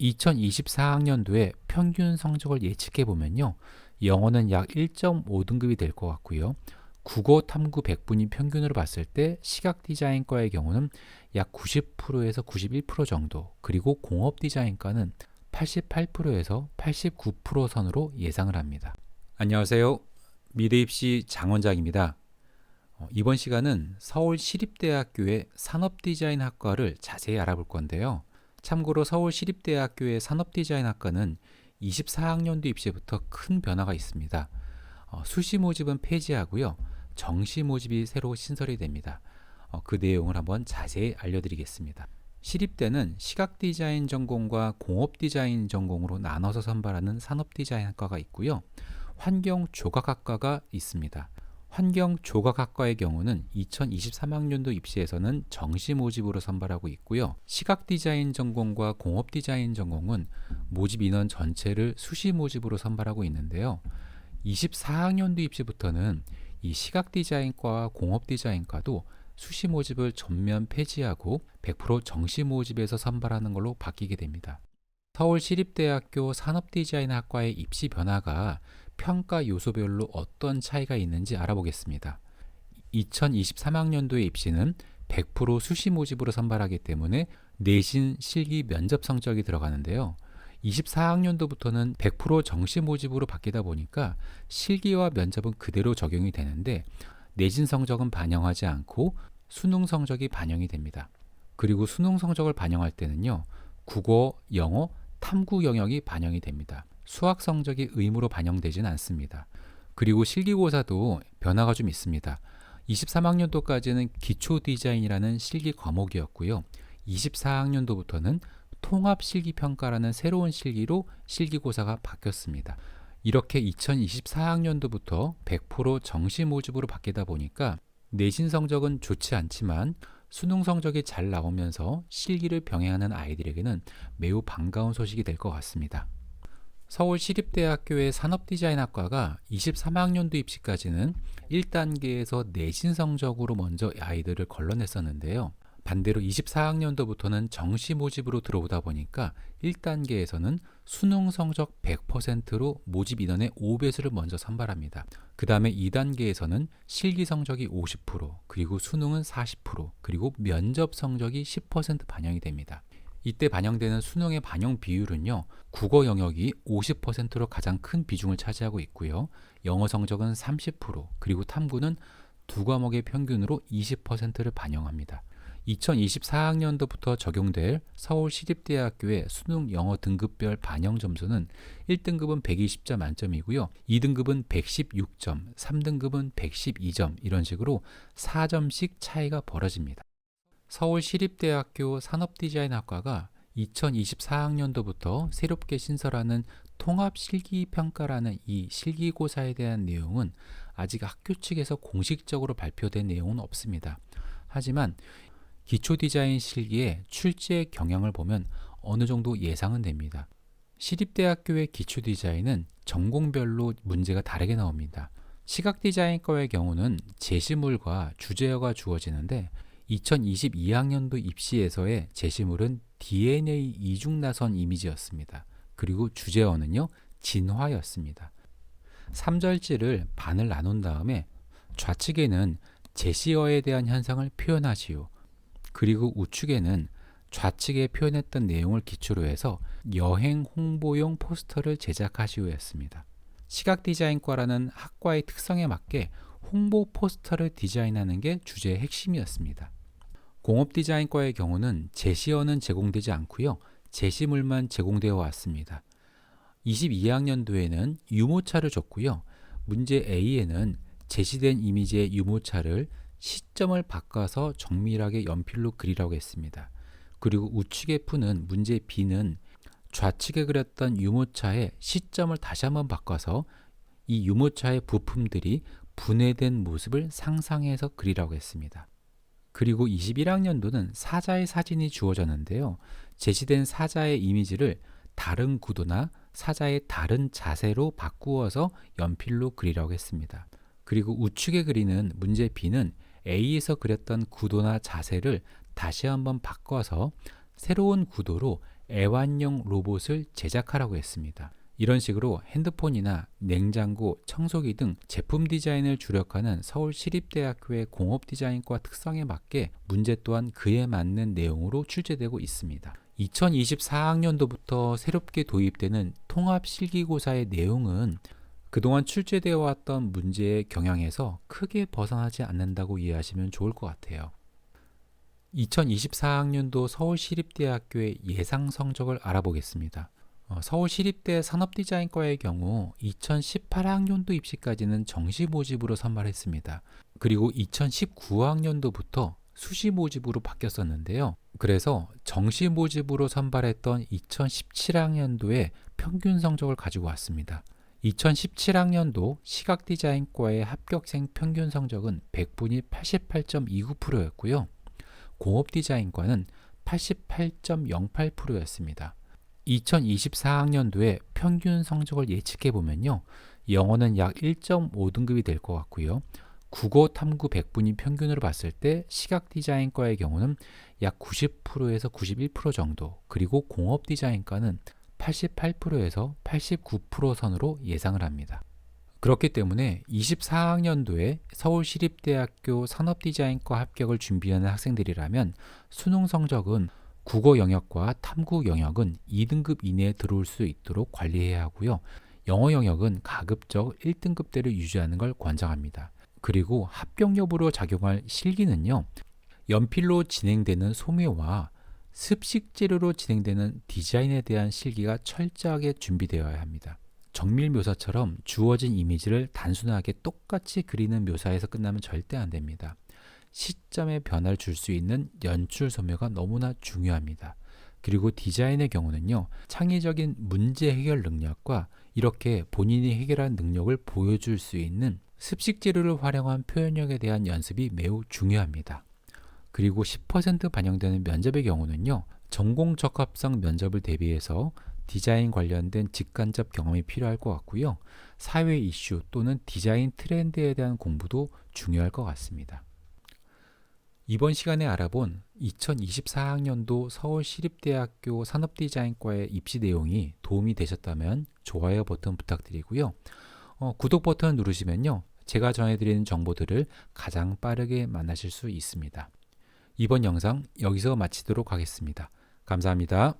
2024학년도에 평균 성적을 예측해 보면요. 영어는 약 1.5등급이 될 것 같고요. 국어 탐구 100분위 평균으로 봤을 때 시각 디자인과의 경우는 약 90%에서 91% 정도, 그리고 공업 디자인과는 88%에서 89% 선으로 예상을 합니다. 안녕하세요. 미래 입시 장원장입니다. 어, 이번 시간은 서울 시립대학교의 산업디자인학과를 자세히 알아볼 건데요. 참고로 서울 시립대학교의 산업디자인학과는 24학년도 입시부터 큰 변화가 있습니다. 어, 수시 모집은 폐지하고요. 정시 모집이 새로 신설이 됩니다. 어, 그 내용을 한번 자세히 알려드리겠습니다. 시립대는 시각 디자인 전공과 공업 디자인 전공으로 나눠서 선발하는 산업 디자인학과가 있고요. 환경 조각학과가 있습니다. 환경 조각학과의 경우는 2023학년도 입시에서는 정시 모집으로 선발하고 있고요. 시각 디자인 전공과 공업 디자인 전공은 모집 인원 전체를 수시 모집으로 선발하고 있는데요. 24학년도 입시부터는 이 시각 디자인과와 공업 디자인과도 수시 모집을 전면 폐지하고 100% 정시 모집에서 선발하는 걸로 바뀌게 됩니다. 서울시립대학교 산업디자인학과의 입시 변화가 평가 요소별로 어떤 차이가 있는지 알아보겠습니다. 2023학년도의 입시는 100% 수시 모집으로 선발하기 때문에 내신 실기 면접 성적이 들어가는데요. 24학년도부터는 100% 정시 모집으로 바뀌다 보니까 실기와 면접은 그대로 적용이 되는데 내신 성적은 반영하지 않고 수능 성적이 반영이 됩니다. 그리고 수능 성적을 반영할 때는요. 국어, 영어, 탐구 영역이 반영이 됩니다. 수학 성적이 의무로 반영되지는 않습니다. 그리고 실기고사도 변화가 좀 있습니다. 23학년도까지는 기초 디자인이라는 실기 과목이었고요. 24학년도부터는 통합 실기 평가라는 새로운 실기로 실기고사가 바뀌었습니다. 이렇게 2024학년도부터 100% 정시 모집으로 바뀌다 보니까 내신 성적은 좋지 않지만 수능 성적이 잘 나오면서 실기를 병행하는 아이들에게는 매우 반가운 소식이 될 것 같습니다. 서울시립대학교의 산업디자인학과가 23학년도 입시까지는 1단계에서 내신 성적으로 먼저 아이들을 걸러냈었는데요. 반대로 24학년도부터는 정시 모집으로 들어오다 보니까 1단계에서는 수능 성적 100%로 모집 인원의 5배수를 먼저 선발합니다. 그 다음에 2단계에서는 실기 성적이 50%, 그리고 수능은 40%, 그리고 면접 성적이 10% 반영이 됩니다. 이때 반영되는 수능의 반영 비율은요, 국어 영역이 50%로 가장 큰 비중을 차지하고 있고요. 영어 성적은 30%, 그리고 탐구는 두 과목의 평균으로 20%를 반영합니다. 2024학년도부터 적용될 서울시립대학교의 수능 영어 등급별 반영 점수는 1등급은 120점 만점이고요. 2등급은 116점, 3등급은 112점 이런 식으로 4점씩 차이가 벌어집니다. 서울시립대학교 산업디자인학과가 2024학년도부터 새롭게 신설하는 통합실기평가라는 이 실기고사에 대한 내용은 아직 학교 측에서 공식적으로 발표된 내용은 없습니다. 하지만 기초 디자인 실기의 출제 경향을 보면 어느 정도 예상은 됩니다. 시립대학교의 기초 디자인은 전공별로 문제가 다르게 나옵니다. 시각 디자인과의 경우는 제시물과 주제어가 주어지는데 2022학년도 입시에서의 제시물은 DNA 이중 나선 이미지였습니다. 그리고 주제어는요, 진화였습니다. 3절지를 반을 나눈 다음에 좌측에는 제시어에 대한 현상을 표현하시오. 그리고 우측에는 좌측에 표현했던 내용을 기초로 해서 여행 홍보용 포스터를 제작하시오였습니다. 시각 디자인과라는 학과의 특성에 맞게 홍보 포스터를 디자인하는 게 주제의 핵심이었습니다. 공업 디자인과의 경우는 제시어는 제공되지 않고요. 제시물만 제공되어 왔습니다. 22학년도에는 유모차를 줬고요. 문제 A에는 제시된 이미지의 유모차를 시점을 바꿔서 정밀하게 연필로 그리라고 했습니다. 그리고 우측에 푸는 문제 B는 좌측에 그렸던 유모차의 시점을 다시 한번 바꿔서 이 유모차의 부품들이 분해된 모습을 상상해서 그리라고 했습니다. 그리고 21학년도는 사자의 사진이 주어졌는데요. 제시된 사자의 이미지를 다른 구도나 사자의 다른 자세로 바꾸어서 연필로 그리라고 했습니다. 그리고 우측에 그리는 문제 B는 A에서 그렸던 구도나 자세를 다시 한번 바꿔서 새로운 구도로 애완용 로봇을 제작하라고 했습니다. 이런 식으로 핸드폰이나 냉장고, 청소기 등 제품 디자인을 주력하는 서울시립대학교의 공업 디자인과 특성에 맞게 문제 또한 그에 맞는 내용으로 출제되고 있습니다. 2024학년도부터 새롭게 도입되는 통합 실기고사의 내용은 그동안 출제되어 왔던 문제의 경향에서 크게 벗어나지 않는다고 이해하시면 좋을 것 같아요. 2024학년도 서울시립대학교의 예상 성적을 알아보겠습니다. 어, 서울시립대 산업디자인과의 경우 2018학년도 입시까지는 정시 모집으로 선발했습니다. 그리고 2019학년도부터 수시 모집으로 바뀌었었는데요. 그래서 정시 모집으로 선발했던 2017학년도에 평균 성적을 가지고 왔습니다. 2017학년도 시각디자인과의 합격생 평균 성적은 100분이 88.29%였고요. 공업디자인과는 88.08%였습니다. 2024학년도에 평균 성적을 예측해 보면요. 영어는 약 1.5등급이 될 것 같고요. 국어 탐구 100분위 평균으로 봤을 때 시각 디자인과의 경우는 약 90%에서 91% 정도, 그리고 공업 디자인과는 88%에서 89% 선으로 예상을 합니다. 그렇기 때문에 24학년도에 서울시립대학교 산업디자인과 합격을 준비하는 학생들이라면 수능 성적은 국어 영역과 탐구 영역은 2등급 이내에 들어올 수 있도록 관리해야 하고요. 영어 영역은 가급적 1등급대를 유지하는 걸 권장합니다. 그리고 합격 여부로 작용할 실기는요. 연필로 진행되는 소묘와 습식 재료로 진행되는 디자인에 대한 실기가 철저하게 준비되어야 합니다. 정밀 묘사처럼 주어진 이미지를 단순하게 똑같이 그리는 묘사에서 끝나면 절대 안 됩니다. 시점의 변화를 줄 수 있는 연출 소묘가 너무나 중요합니다. 그리고 디자인의 경우는요, 창의적인 문제 해결 능력과 이렇게 본인이 해결한 능력을 보여줄 수 있는 습식 재료를 활용한 표현력에 대한 연습이 매우 중요합니다. 그리고 10% 반영되는 면접의 경우는요, 전공 적합성 면접을 대비해서 디자인 관련된 직간접 경험이 필요할 것 같고요. 사회 이슈 또는 디자인 트렌드에 대한 공부도 중요할 것 같습니다. 이번 시간에 알아본 2024학년도 서울시립대학교 산업디자인과의 입시 내용이 도움이 되셨다면 좋아요 버튼 부탁드리고요. 어, 구독 버튼 누르시면요. 제가 전해드리는 정보들을 가장 빠르게 만나실 수 있습니다. 이번 영상 여기서 마치도록 하겠습니다. 감사합니다.